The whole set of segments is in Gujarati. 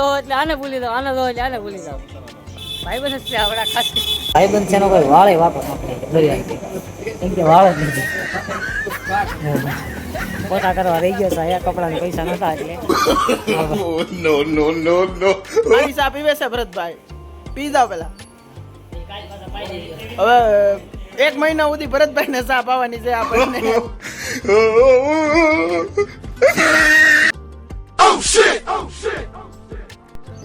જોવો એટલે આને ભૂલી દો આને દો એટલે આને ભૂલી દો ભાઈબંધ જ છે આપણા ખાસ ભાઈબંધ છે એનો કોઈ વાળે વાપર કેમ કે વાળે નથી. પોતા કરવા રહી ગયો છે અહીંયા કપડાના પૈસા નતા એટલે. નો નો નો નો ચા પીવે છે ભરતભાઈ. પી જાવ પેલા. હવે એક મહિના સુધી ભરતભાઈ ને ચા પાવાની છે આપણને.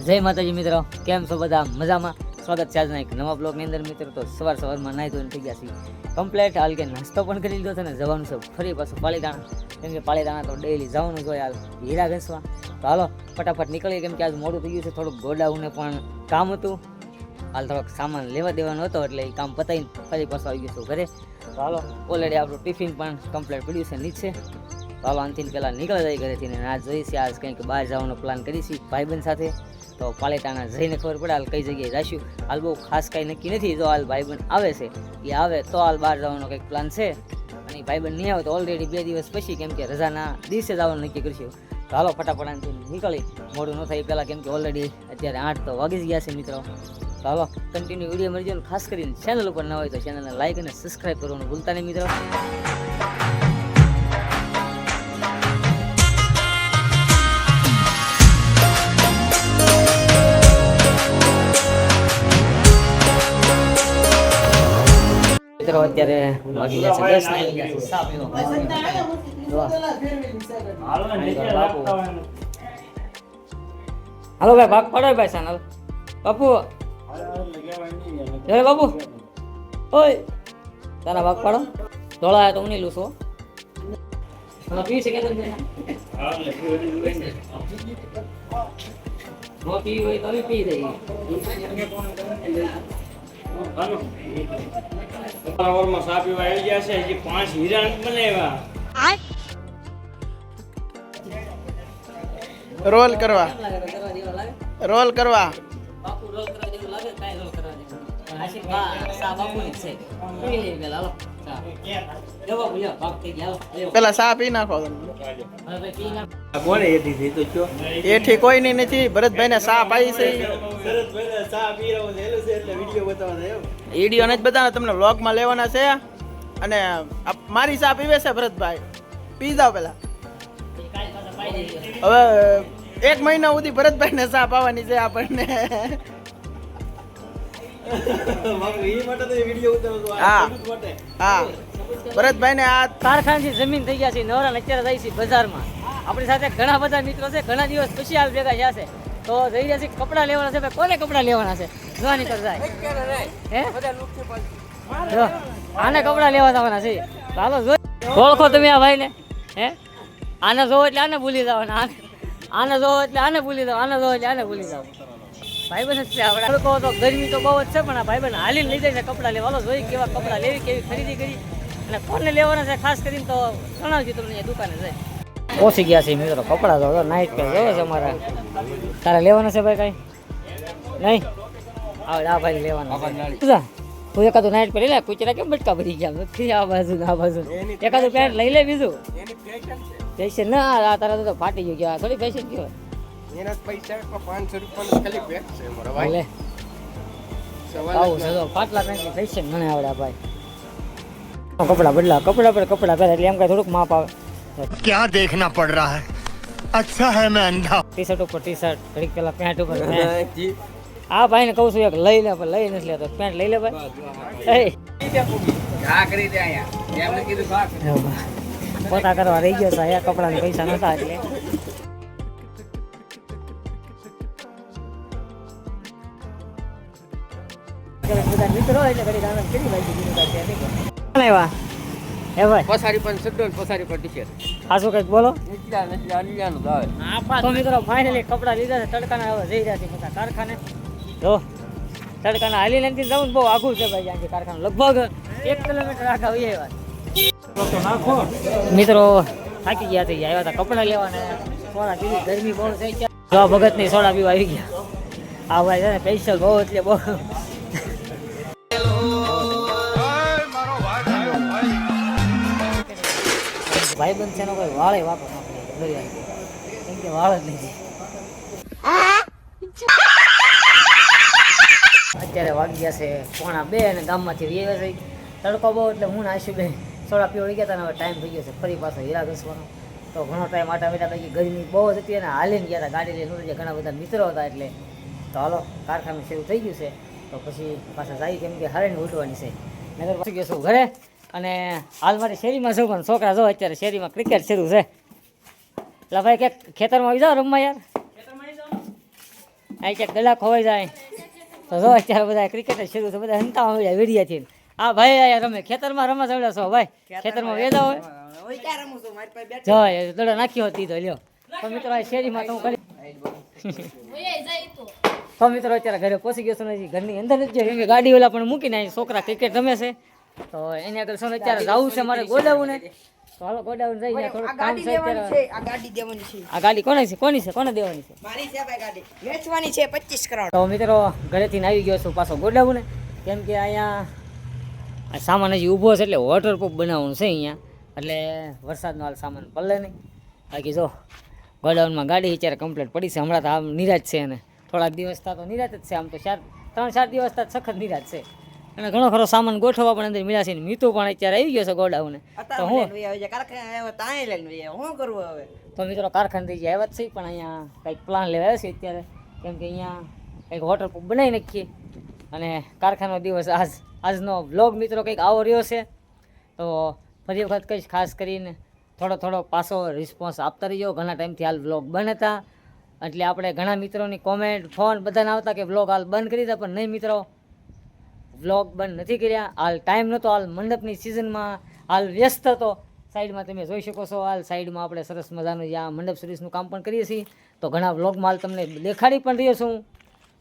જય માતાજી મિત્રો. કેમ છો બધા? મજામાં? સ્વાગત છે આજના એક નવા બ્લોગની અંદર મિત્રો. તો સવાર સવારમાં નાહી ધોઈને થઈ ગયા છીએ. કમ્પ્લેટ હાલ કે નાસ્તો પણ કરી લીધો છે ને જવાનું છે ફરી પાછું પાળીદાણા. કેમ કે પાળીદાણા તો ડેલી જવાનું જ હોય હાલ. હીરા ઘસવા. તો હાલો, ફટાફટ નીકળીએ કેમ કે આજ મોડું થઈ ગયું છે. થોડુંક ગોડાઉને પણ કામ હતું. હાલ થોડોક સામાન લેવા દેવાનો હતો એટલે એ કામ પતાવીને ફરી પાછું આવી ગયું છું ઘરે. તો હાલો ઓલરેડી આપણું ટિફિન પણ કમ્પ્લેટ પડ્યું છે નીચે. હાલો, આનથી પહેલાં નીકળી જાય ઘરેથી ને આ જોઈશે. છે આજ કંઈક બહાર જવાનો પ્લાન કરીશી. ભાઈબંધ સાથે. તો પાલેટાણા જઈને ખબર પડે હાલ કઈ જગ્યાએ જઈશું હાલ બહુ ખાસ કાંઈ નક્કી નથી જો હાલ ભાઈબંધ આવે છે. એ આવે તો હાલ બહાર જવાનો કંઈક પ્લાન છે. અને ભાઈબંધ નહીં આવે તો ઓલરેડી બે દિવસ પછી કેમ કે રજાના દિવસે જવાનું નક્કી કરશું. તો હાલો ફટાફટ નીકળી. મોડું ન થાય પહેલાં કેમ કે ઓલરેડી અત્યારે આઠ તો વાગી જ ગયા છે મિત્રો. તો હાલો કન્ટિન્યુ વીડિયો મળી ખાસ કરીને ચેનલ ઉપર ન હોય તો ચેનલને લાઈક અને સબસ્ક્રાઈબ કરવાનું ભૂલતા નહીં મિત્રો. મિત્રો, અત્યારે વાગી ગયા છે દસ વાગી ગયા છે સા પીવા હાલો ભાઈ, ભાગ પડો ભાઈ સાનલ બાપુ. જય બાપુ. ઓય. તારા ભાગ પાડો. ધોળા તો હું નહીં લૂસો પી શકે પી હોય તો પી દઈએ. વારમાં સા પીવા આવી ગયા છે હજી પાંચ હીરા બનાવ્યા. રોલ કરવા. રોલ કરવા. બાપુ રોલ કરવા જેવું લાગે કાંઈ રોલ કરવા જેવું. છે. પેલા સા થઈ પી નાખો. કોને એ દીધી તો કયો એઠી નથી. ભરતભાઈ ને સા પાઈ છે. વીડિયો નથી બતાવવાનો તમને વ્લોગમાં લેવાના છે. અને મારી સા પીવે છે ભરતભાઈ. પી જાઓ પેલા. હવે એક મહિના સુધી ભરતભાઈ ને સા પાવાની છે આપણને. ભરતભાઈ ને આ કારખાનાથી જમીન થઈ ગયા છે નવરા ને અત્યારે જાય છે બજારમાં. આપણી સાથે ઘણા બધા મિત્રો છે ઘણા દિવસ પછી આવી ભેગા થયા છે. તો જઈ રહ્યા છે કપડાં લેવાના છે ભાઈ કોને કપડાં લેવાના છે? જોવા નીકળ જાય. હે? આને કપડાં લેવા જવાના છે. હાલો જોઈ ઓળખો તમે આ ભાઈને? હે? આને જોવો એટલે આને ભૂલી જવાના. આને આને જોવો એટલે આને ભૂલી જાવ આને જોવો એટલે આને ભૂલી જાવ ભાઈબંધ જ છે આપણે કહો તો ગરમી તો બહુ જ છે પણ આ ભાઈબંધ હાલીને લઈ જાય છે કપડાં લેવા. જોઈ કેવા કપડાં લેવી કેવી ખરીદી કરી. અને કોને લેવાના છે ખાસ કરીને તો જણાવજો તમને અહીંયા દુકાને જાય. પહોંચી ગયા છે મિત્રો કપડાં તો નાઇટ પેર જોવે છે અમારા. તારે લેવાના છે ભાઈ કાંઈ? નહીં? આવડે આ ભાઈ લેવાના છે. તું એકાદું નાઇટ લઈ લે કુચરા કેમ બટકા ભરી ગયા? ફરી આ બાજુ આ બાજુ. એકાદું પેન્ટ લઈ લે બીજું. ફેશન ના આ તારા તો ફાટી ગયું આ થોડી ફેશન કહેવાય. એના પૈસા પાંચસો રૂપિયા ખાલી બેગ મને આવડે ભાઈ. કપડા બદલા કપડા પર કપડા પહેરે એટલે એમ કઈ થોડુંક માપ આવે. ક્યાં દેખના પડ રહા ટી શર્ટ ઉપર ટી શર્ટ ઘડીક પેન્ટ ઉપર આ ભાઈ ને કહું છું એક લઈ લે લઈ નથી લેતો. પેન્ટ લઈ લે ભાઈ. પોતા કરવા રહી ગયો છે અહીંયા કપડાના પૈસા નતા એટલે. બધા મિત્રો એટલે ઘડીક આનંદ કરી ભાઈ બીજું કાંઈ છે આવ્યા? હે ભાઈ. પસારી પર સડ્ડો પસારી પર ટી-શર્ટ આ બોલો? નીચલા નીચલા નીચલાનું ભાવે તો મિત્રો ફાઇનલી કપડાં લીધા છે તડકાના હવે જઈ રહ્યા છે બધા કારખાને. જો તડકાના હાલી નથી જવું ને બહુ આઘું છે ભાઈ ત્યાંથી કારખાનું લગભગ એક કિલોમીટર આગળ આવી આવ્યા મિત્રો થાકી ગયા થઈ આવ્યા હતા કપડાં લેવાના. સોડા પીવી ગરમી બહુ થઈ ગયા. જો ભગતની સોડા પીવા આવી ગયા. આ ભાઈ છે ને સ્પેશિયલ બહુ એટલે બહુ ભાઈબંધ છે કોઈ વાળે વાપર નાખી કેમ કે વાળ જ નહીં અત્યારે વાગ્યા છે પોણા બે અને ગામમાંથી વ્યવે છે. તડકો બહુ એટલે હું નાશું બે સોડા પીવડી ગયા હતા હવે ટાઈમ થઈ ગયો છે. ફરી પાછો હીરા ઘસવાનો. તો ઘણો ટાઈમ આટા વેટા પછી ગરમી બહુ જ હતી અને હાલીને ગયા હતા ગાડી લઈને. જે ઘણા બધા મિત્રો હતા એટલે. તો હાલો, કારખાનું શરૂ થઈ ગયું છે. તો પછી પાછા જાય કેમ કે હારીને ઉઠવાની છે. નગર પાછું ગયો છું ઘરે. અને હાલ મારી શેરીમાં છું પણ છોકરા જો અત્યારે શેરીમાં ક્રિકેટ શરૂ છે. એટલે ભાઈ ક્યાંક ખેતરમાં આવી જાઓ રમવા યાર. અહીં ક્યાંક ગલા ખોવાઈ જાય. તો જો અત્યારે બધા ક્રિકેટ જ શરૂ છે બધા હંતા આવી જાય વેડિયાથી. આ ભાઈ અહીંયા રમે. ખેતરમાં રમવા જવડે છો ભાઈ? ખેતરમાં વેદા હોય. જો દડો નાખ્યો હતી તો લ્યો. તો મિત્રો આ શેરીમાં તો હું કરી તો મિત્રો અત્યારે ઘરે પહોંચી ગયો છું ઘરની અંદર જ ગાડી ઓલા પણ મૂકીને છોકરા ક્રિકેટ રમે છે. તો એની આગળ શું અત્યારે જવું છે મારે ગોડાવું ને તો હાલો ગોડાવું જઈ થોડુંક કામ છે આ ગાડી દેવાની છે. આ ગાડી કોની છે? કોની છે? કોને દેવાની છે? મારી છે ભાઈ ગાડી. વેચવાની છે પચીસ કરોડ. તો મિત્રો ઘરેથી આવી ગયો છું પાછો ગોડાઉન. ને કેમ કે અહીંયા આ સામાન હજી ઊભો છે એટલે વોટરપ્રૂફ બનાવવાનું છે અહીંયા. એટલે વરસાદનો હાલ સામાન પલ્લે નહીં. બાકી જો ગોડાઉનમાં ગાડી અત્યારે કમ્પ્લીટ પડી છે. હમણાં તો આમ નિરાજ છે અને થોડાક દિવસ થતા તો નિરાજ જ છે. આમ તો ચાર ત્રણ ચાર દિવસ તા સખત નિરાજ છે. અને ઘણો ખરો સામાન ગોઠવવા પણ અંદર મળ્યા છે ને મીતુ પણ અત્યારે આવી ગયો છે ગોડાઉને. તો હું શું કરવું હવે તો મિત્રો કારખાનેથી જે આવ્યા જ છે પણ અહીંયા કંઈક પ્લાન લેવા આવ્યા છે અત્યારે. કેમ કે અહીંયા કંઈક વોટરપ્રૂફ બનાવી નાખીએ. અને કારખાનો દિવસ આજ આજનો વ્લોગ મિત્રો કંઈક આવો રહ્યો છે. તો ફરી વખત કંઈ ખાસ કરીને થોડો થોડો પાછો રિસ્પોન્સ આપતા રહીજો. ઘણા ટાઈમથી હાલ વ્લોગ બંધ હતા. એટલે આપણે ઘણા મિત્રોની કોમેન્ટ ફોન બધાને આવતા કે બ્લોગ હાલ બંધ કરી દે પણ નહીં મિત્રો. વ્લોગ બંધ નથી કર્યા. હાલ ટાઈમ નહોતો, હાલ મંડપની સિઝનમાં હાલ વ્યસ્ત હતો. સાઈડમાં તમે જોઈ શકો છો, હાલ સાઈડમાં આપણે સરસ મજાનું જ્યાં મંડપ સર્વિસનું કામ પણ કરીએ છીએ. તો ઘણા વ્લોગમાં હાલ તમને દેખાડી પણ રહ્યો છું.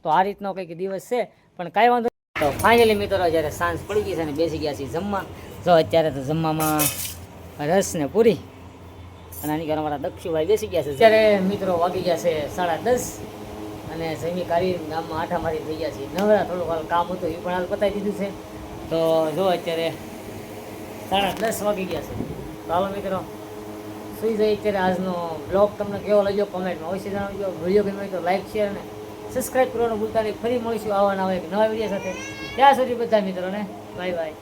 તો આ રીતનો કંઈક દિવસ છે. પણ કાંઈ વાંધો. તો ફાઇનલી મિત્રો, જ્યારે સાંજ પડી ગઈ છે અને બેસી ગયા છીએ જમવા, જો અત્યારે તો જમવામાં રસ ને પૂરી. અને આની ઘર અમારા દક્ષુભાઈ બેસી ગયા છે. ત્યારે મિત્રો વાગી ગયા છે સાડા દસ અને જમી કાઢી ગામમાં આઠા મારી થઈ ગયા છે નવરા થોડુંક હાલ કામ હતું, એ પણ હાલ પતાવી દીધું છે. તો જો અત્યારે સાડા દસ વાગી ગયા છે. તો હાલો મિત્રો, સુઈ જાય અત્યારે આજનો બ્લોગ તમને કેવો લાગ્યો? કોમેન્ટમાં અવશ્ય જણાવજો. વીડિયો ગમે તો લાઈક શેર અને સબસ્ક્રાઈબ કરવાનું ભૂલતા નહીં. ફરી મળીશું આવવાના એક નવા વીડિયો સાથે. ત્યાં સુધી બધા મિત્રોને બાય બાય